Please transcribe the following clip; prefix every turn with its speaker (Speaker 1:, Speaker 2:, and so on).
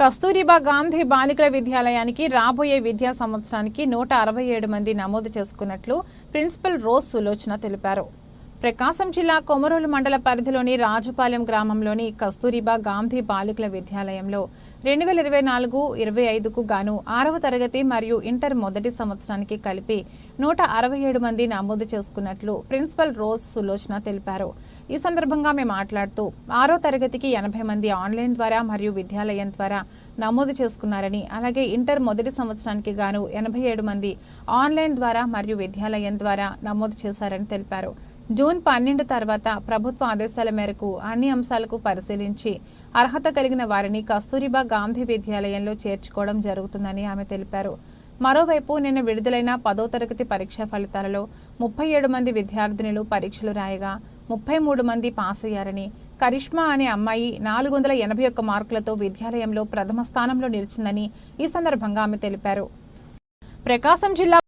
Speaker 1: కస్తూరిబా గాంధీ బాలికల విద్యాలయానికి రాబోయే విద్యా సంవత్సరానికి నూట అరవై ఏడు మంది నమోదు చేసుకున్నట్లు ప్రిన్సిపల్ రోజ్ సులోచన తెలిపారు. ప్రకాశం జిల్లా కొమరోలు మండల పరిధిలోని రాజుపాలెం గ్రామంలోని కస్తూరిబా గాంధీ బాలికల విద్యాలయంలో రెండు వేల ఇరవై నాలుగు ఇరవై ఐదుకు గాను ఆరవ తరగతి మరియు ఇంటర్ మొదటి సంవత్సరానికి కలిపి నూట అరవై ఏడు మంది నమోదు చేసుకున్నట్లు ప్రిన్సిపల్ రోజ్ సులోచన తెలిపారు. ఈ సందర్భంగా మేము మాట్లాడుతూ ఆరో తరగతికి ఎనభై మంది ఆన్లైన్ ద్వారా మరియు విద్యాలయం ద్వారా నమోదు చేసుకున్నారని అలాగే ఇంటర్ మొదటి సంవత్సరానికి గాను ఎనభై ఏడు మంది ఆన్లైన్ ద్వారా మరియు విద్యాలయం ద్వారా నమోదు చేశారని తెలిపారు. జూన్ పన్నెండు తర్వాత ప్రభుత్వ ఆదేశాల మేరకు అన్ని అంశాలకు పరిశీలించి అర్హత కలిగిన వారిని కస్తూరిబా గాంధీ విద్యాలయంలో చేర్చుకోవడం జరుగుతుందని ఆమె తెలిపారు. మరోవైపు నిన్న విడుదలైన పదో తరగతి పరీక్ష ఫలితాలలో ముప్పై ఏడు మంది విద్యార్థినులు పరీక్షలు రాయగా ముప్పై మూడు మంది పాస్ అయ్యారని కరిష్మా అనే అమ్మాయి నాలుగు వందల ఎనభై ఒక్క మార్కులతో విద్యాలయంలో ప్రథమ స్థానంలో నిలిచిందని ఈ సందర్భంగా ఆమె తెలిపారు. ప్రకాశం జిల్లా